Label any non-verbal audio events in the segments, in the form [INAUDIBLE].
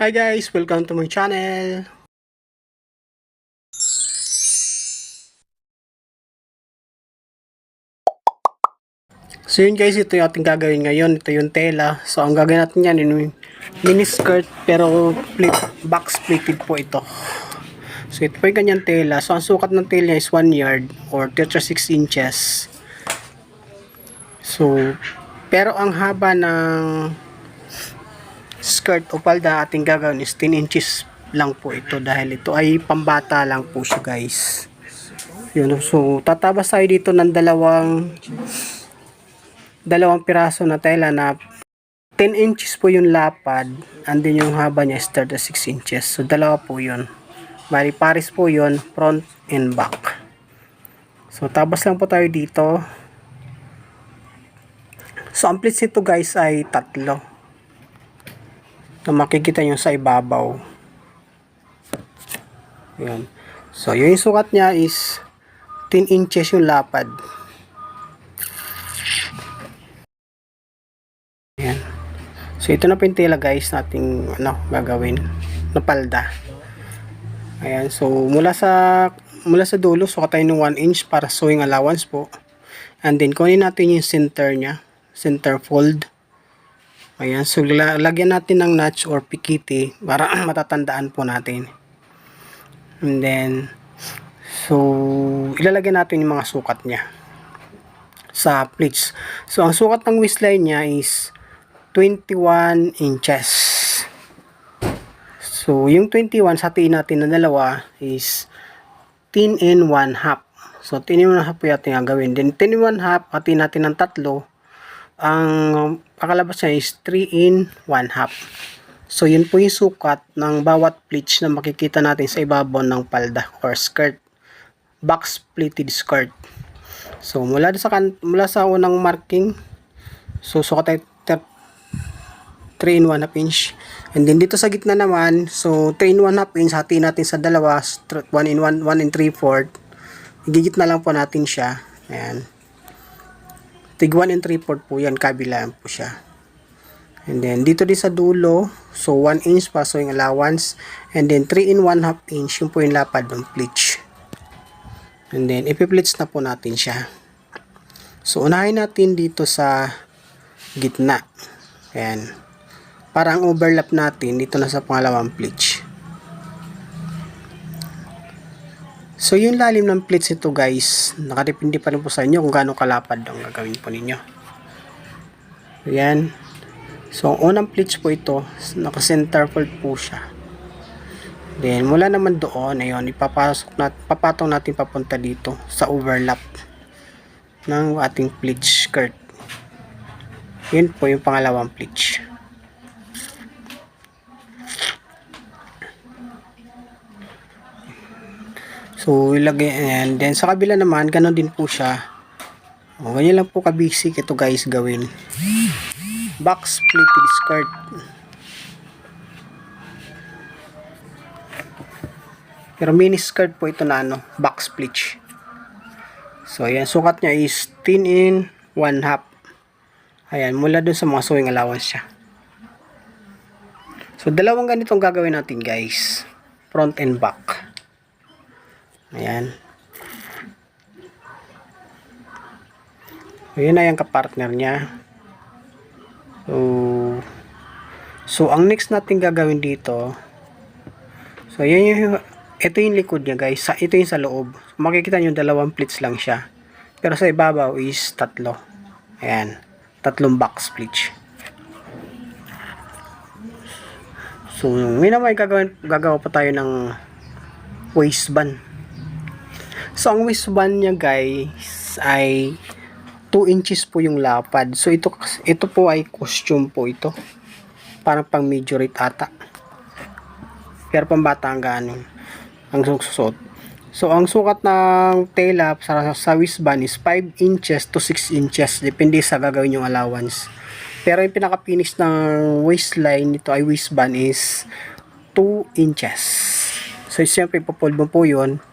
Hi guys, welcome to my channel. So yun guys, ito yung ating gagawin ngayon. Ito yung tela. So ang gagawin natin yan, yung mini skirt pero split, box splitted po ito. So ito po yung kanyang tela. So ang sukat ng tela is 1 yard or 36 inches. So, pero ang haba ng skirt o palda ating gagawin is 10 inches lang po ito dahil ito ay pambata lang po siya guys. Yun, so tatabas tayo dito ng dalawang dalawang piraso na tela na 10 inches po yung lapad and then yung haba niya is 36 inches. So dalawa po yun. Bali pares po yun front and back. So tabas lang po tayo dito. So ang pleats nito guys ay tatlo. Na makikita nyo sa ibabaw. Yan. So yung sukat niya is 10 inches yung lapad. Yan. So ito na po yung tela guys nating ano gagawin na palda. Ayan, so mula sa mula sa dulo sukat tayo ng 1 inch para sewing allowance po. And then kunin natin yung center niya, center fold. Ayan, so la- lagyan natin ng notch or pikiti para [CLEARS THROAT] matatandaan po natin. And then so ilalagay natin yung mga sukat niya sa pleats. So ang sukat ng waistline niya is 21 inches. So, yung 21 sa hatiin natin na dalawa is 10 and 1 half. So, 10 and 1 half po yating gagawin. Then, 10 and 1 half, hatiin natin ng tatlo. Ang kakalabas niya is 3 in 1 half. So, yun po yung sukat ng bawat pleats na makikita natin sa ibabaw ng palda or skirt. Box pleated skirt. So, mula sa, kan mula sa unang marking, so, sukat tayo 3 in 1 half inch. And then dito sa gitna naman, so 3 in 1 half inch, hati natin sa dalawa, 1 in 1, 1 in 3 fourth. Igigit na lang po natin siya. Ayan. Tig 1 in 3 fourth po yan, kabilaan po siya. And then dito din sa dulo, so 1 inch pa sewing allowance. And then 3 in 1 half inch, yung po yung lapad ng pleats. And then ipiplits na po natin siya. So unahin natin dito sa gitna. Ayan para ang overlap natin dito na sa pangalawang pleats. So yung lalim ng pleats ito guys, nakadepende pa rin po sa inyo kung gaano kalapad ang gagawin po ninyo. Ayan. So ang unang pleats po ito, naka-center fold po siya. Then mula naman doon, ayun, ipapasok nat papatong natin papunta dito sa overlap ng ating pleats skirt. Yun po yung pangalawang pleats. So, ilagay, and then sa kabila naman, ganun din po siya. O, ganyan lang po ka-basic ito guys gawin. Box pleated skirt. Pero mini skirt po ito na ano, box pleat. So, ayan, sukat niya is 10 in 1 half. Ayan, mula dun sa mga sewing allowance siya. So, dalawang ganitong gagawin natin guys. Front and back. Ayan. Ayan na yung kapartner niya. So, so ang next natin gagawin dito, so yan yung, ito yung likod niya guys, sa, ito yung sa loob. Makikita nyo dalawang pleats lang siya. Pero sa ibabaw is tatlo. Ayan, tatlong box pleats. So, may naman gagawin, gagawa pa tayo ng waistband. So, ang waistband niya guys ay 2 inches po yung lapad. So, ito, ito po ay costume po ito. Parang pang majorate ata. Pero pambata ang gaano ang susuot. So, ang sukat ng tela sa, sa waistband is 5 inches to 6 inches. Depende sa gagawin yung allowance. Pero yung pinaka-finish ng waistline nito ay waistband is 2 inches. So, siyempre, ipopold mo po yun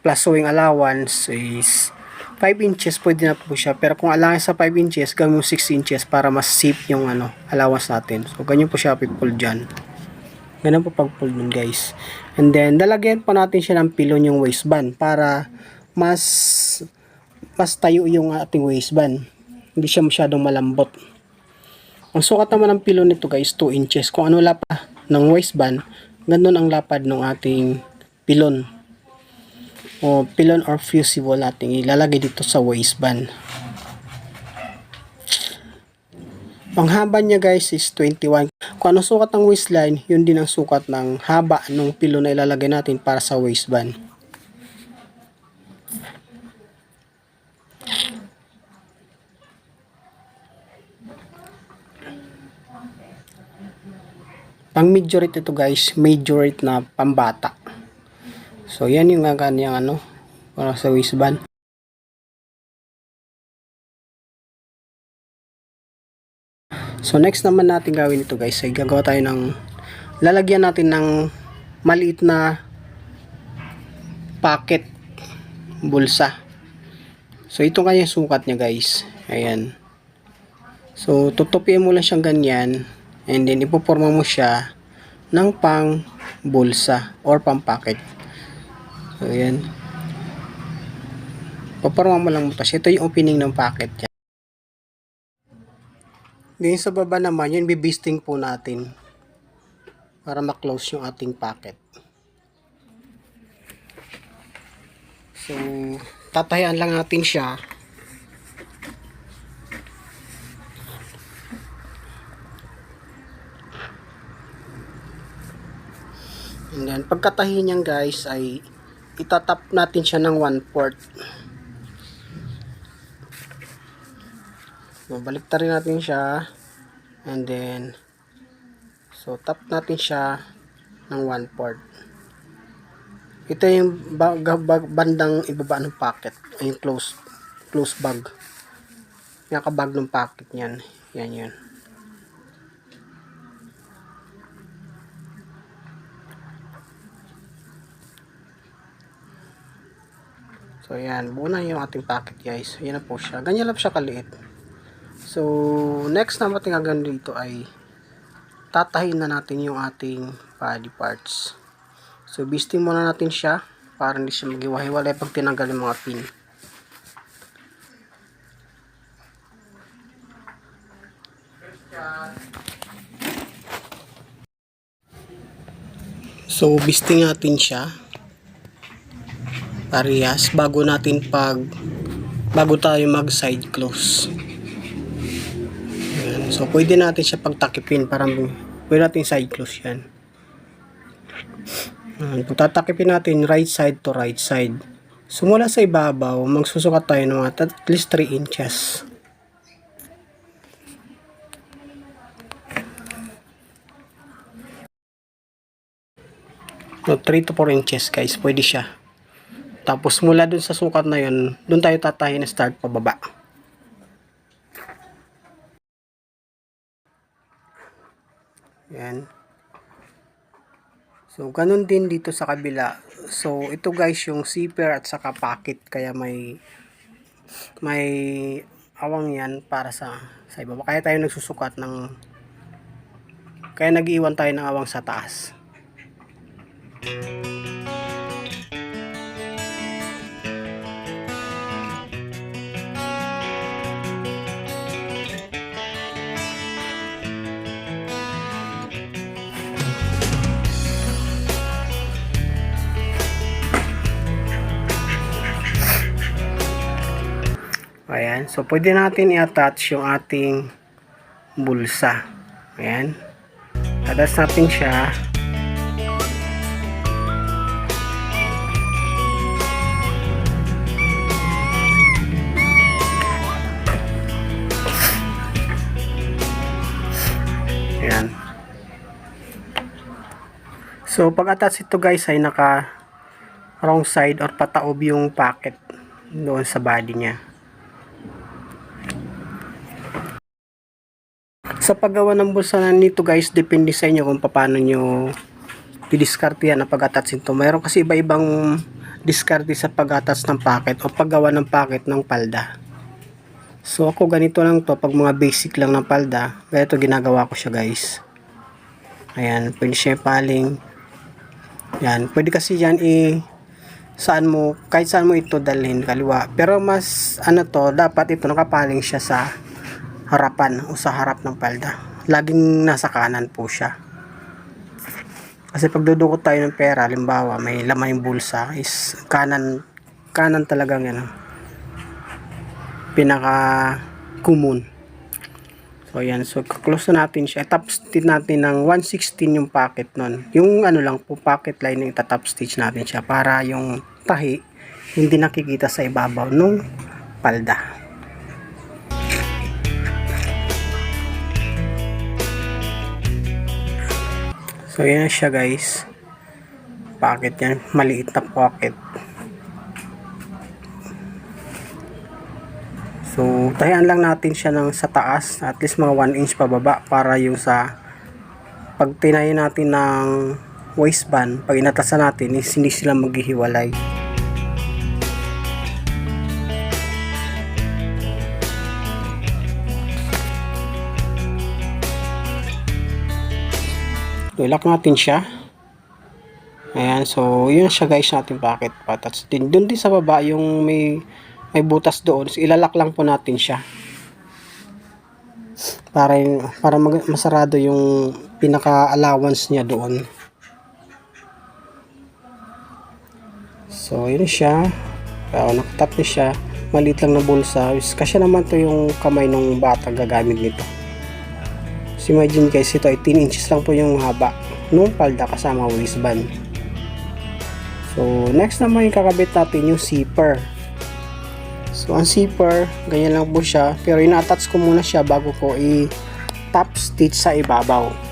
plus sewing allowance is 5 inches pwede na po siya pero kung allowance sa 5 inches gawin mo 6 inches para mas safe yung ano allowance natin so ganyan po siya people dyan Ganun po pag-fold nun guys. And then, lalagyan pa natin siya ng pilon yung waistband para mas mas tayo yung ating waistband. Hindi siya masyadong malambot. Ang sukat naman ng pilon nito guys, 2 inches. Kung ano lapad ng waistband, ganun ang lapad ng ating pilon. O pilon or fusible natin ilalagay dito sa waistband. Ang haba niya guys is 21. Kung ano sukat ng waistline, yun din ang sukat ng haba ng pilon na ilalagay natin para sa waistband. Pang majority ito guys, majority na pambata. So yan yung kanyang ano, para sa waistband. So next naman natin gawin ito guys ay gagawa tayo ng lalagyan natin ng maliit na pocket bulsa. So ito kanya sukat niya guys. Ayan. So tutupian mo lang siyang ganyan and then ipoporma mo siya ng pang bulsa or pang pocket. Ayan. Paporma mo lang tapos ito yung opening ng pocket niya. Ngayon sa baba naman, yun bibisting po natin para maklose yung ating packet. So, tatahian lang natin siya. And then, pagkatahi niyan guys ay itatap natin siya ng 1 port. So, balik rin natin siya. And then, so, tap natin siya ng 1 port. Ito yung bag, bag, bandang ibaba ng pocket. Ay, yung close, close bag. Yung kabag ng pocket niyan. Yan yun. So, yan. Buo na yung ating pocket, guys. Yan na po siya. Ganyan lang siya kaliit. So, next na ating gagawin dito ay tatahin na natin yung ating body parts. So, bisting muna natin siya para hindi siya magiwahiwalay pag tinanggal yung mga pin. So, bisting natin siya parehas bago natin pag bago tayo mag side close. Ayan. So, pwede natin siya pagtakipin para pwede natin side close yan. Ayan. Tatakipin natin right side to right side. So, sa ibabaw, magsusukat tayo ng at least 3 inches. So, 3 to 4 inches guys, pwede siya. Tapos mula dun sa sukat na yun, dun tayo tatahin start pababa. Yan. So, ganun din dito sa kabila. So, ito guys yung zipper at saka pocket. Kaya may may awang yan para sa sa ibaba. Kaya tayo nagsusukat ng kaya nag-iwan tayo ng awang sa taas. Ayan. So, pwede natin i-attach yung ating bulsa. Ayan. Attach natin siya. Ayan. So, pag-attach ito guys ay naka wrong side or pataob yung pocket doon sa body niya. Sa paggawa ng bulsa nito guys, depende sa inyo kung paano nyo didiskarte yan ang pag-attach nito. Mayroon kasi iba-ibang diskarte sa pag-attach ng packet o paggawa ng packet ng palda. So ako ganito lang to pag mga basic lang ng palda, ganito ginagawa ko siya guys. Ayan, pwede siya paling. Yan, pwede kasi yan i saan mo, kahit saan mo ito dalhin kaliwa. Pero mas ano to, dapat ito nakapaling siya sa harapan o sa harap ng palda. Laging nasa kanan po siya. Kasi pag dudukot tayo ng pera, limbawa may laman yung bulsa, is kanan, kanan talagang ano, pinaka common. So yan, so close na natin siya. Top stitch natin ng 116 yung pocket nun. Yung ano lang po, pocket lining, itatop stitch natin siya para yung tahi hindi nakikita sa ibabaw nung palda. So yan siya guys. Pocket yan, maliit na pocket. So, tahian lang natin siya ng sa taas, at least mga 1 inch pababa para yung sa pag tinayin natin ng waistband, pag inatasan natin, is hindi sila maghihiwalay. Ilak natin siya. Ayan, so yun siya guys natin bakit patats din. Doon din sa baba yung may may butas doon. So, ilalak lang po natin siya. Para para masarado yung pinaka allowance niya doon. So, yun siya. Uh, nakatap niya siya. Maliit lang na bulsa. Kasi naman to yung kamay ng bata gagamit nito. Imagine guys, ito ay 10 inches lang po yung haba nung palda kasama waistband. So, next naman yung kakabit natin yung zipper. So, ang zipper, ganyan lang po siya. Pero ina-attach ko muna siya bago ko i-top stitch sa ibabaw.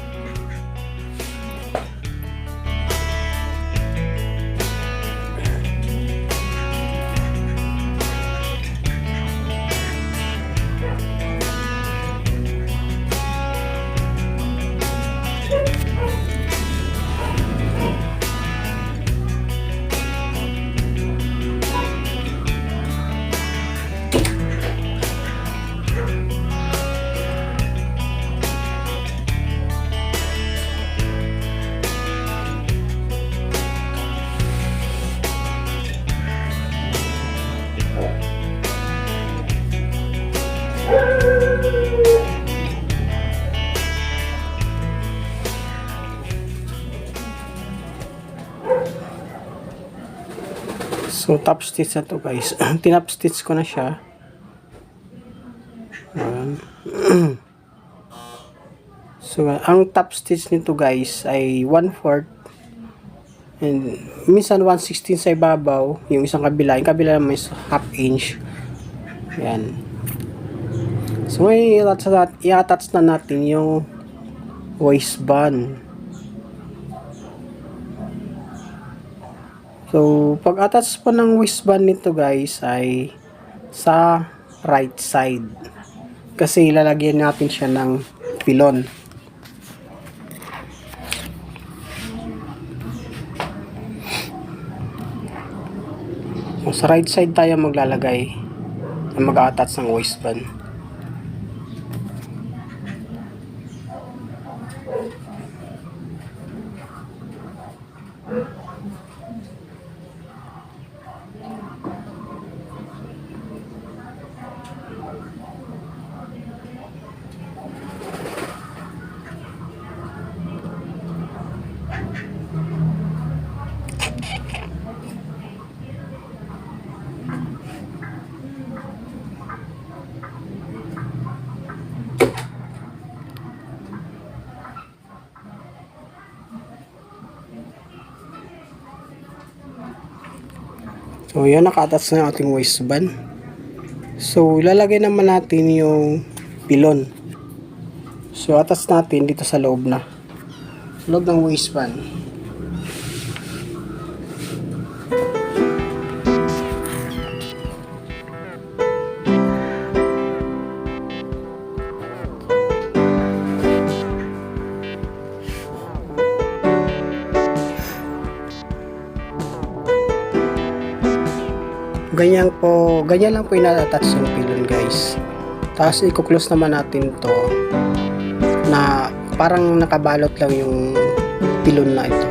So, top stitch na to guys. [CLEARS THROAT] Tinap stitch ko na siya. [CLEARS THROAT] So, ang top stitch nito guys ay 1/4 and minsan 1/16 sa ibabaw, yung isang kabila, yung kabila naman is half inch. Ayan. So, i-attach i-attach na natin yung waistband. So, pag attach po ng waistband nito guys ay sa right side. Kasi ilalagyan natin siya ng pilon. Sa right side tayo maglalagay na mag-attach ng waistband. So, yan, naka-attach na yung ating waistband. So, ilalagay naman natin yung pilon. So, attach natin dito sa loob na. Loob ng waistband. Ganyan lang po ina-attach yung pilon guys. Tapos i-close naman natin to na parang nakabalot lang yung pilon na ito.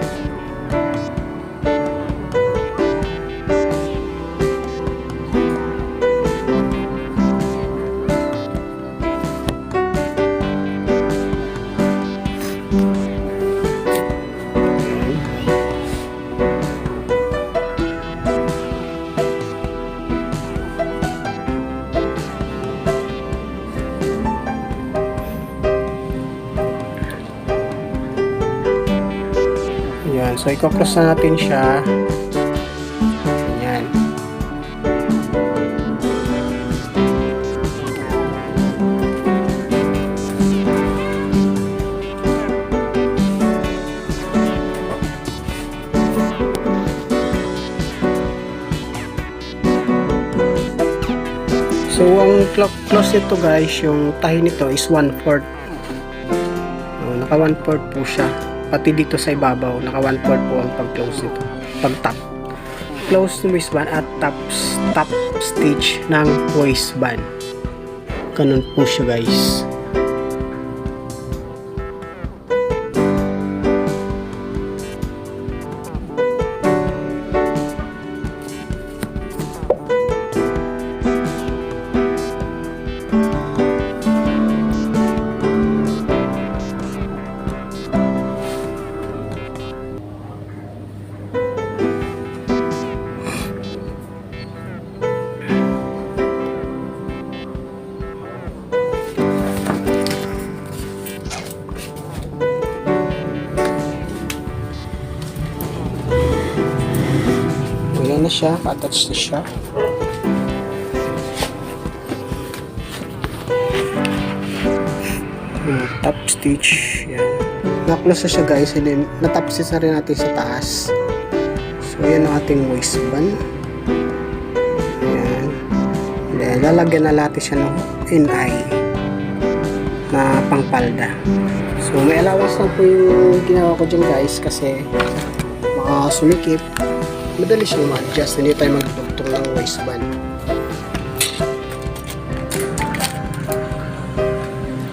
I-cross na natin siya. Ayan. So, ang clo- close nito guys, yung tahi nito is 1/4. Oh, naka 1/4 po siya. Pati dito sa ibabaw, naka 1/4 po ang pag-close nito. Pag-top. Close ng waistband at top, top stitch ng waistband. Ganun po siya guys. Siya, attach na siya. Hmm, top stitch. Yan. Na-close na siya guys. And then, natapsis na rin natin sa taas. So, yan ang ating waistband. And then, lalagyan na natin siya ng NI na pangpalda. So, may allowance lang po yung ginawa ko dyan guys kasi baka sumikip madali siyang ma-adjust. Hindi tayo magtugtong ng waistband.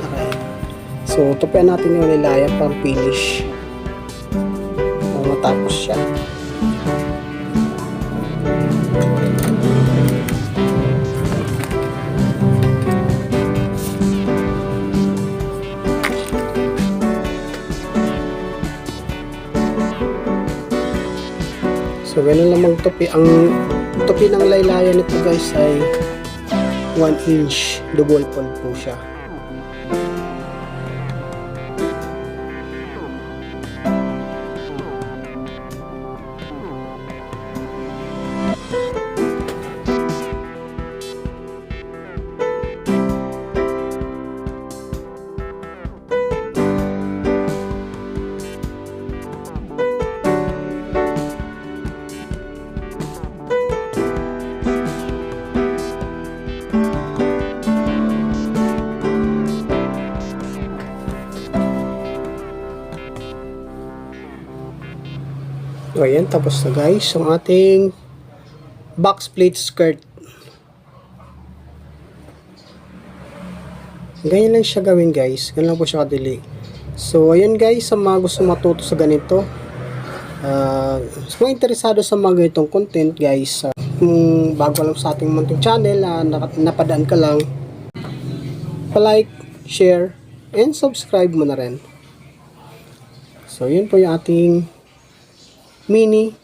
Okay. So, tupian natin yung nilaya pang finish. Para matapos siya. So, ganun lang magtupi. Ang tupi ng laylayan nito guys ay 1 inch double fold po siya. So, ayan, tapos na guys, ang ating box plate skirt. Ganyan lang siya gawin guys. Ganyan lang po siya kadili. So, ayan guys, sa mga gusto matuto sa ganito. Uh, sa mga interesado sa mga ganitong content guys, uh, kung bago lang sa ating munting channel, uh, napadaan ka lang, pa-like, share, and subscribe mo na rin. So, yun po yung ating mini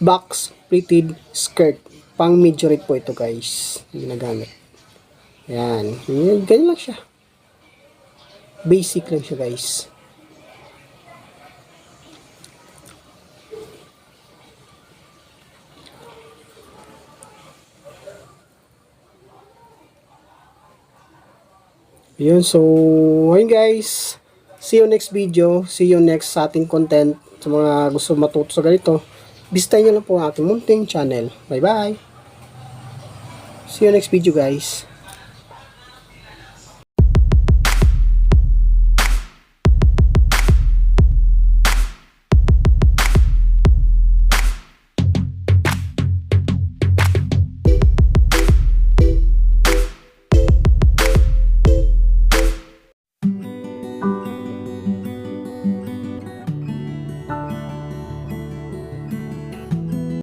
box pleated skirt. Pang majorette po ito guys. Ginagamit. Yan. Yan. Ganyan lang siya. Basic lang siya guys. Yun. So, ayun guys. See you next video. See you next sa ating content. Sa mga gusto matuto sa ganito, bisitahin nyo lang po ang aking munting channel. Bye bye! See you next video guys.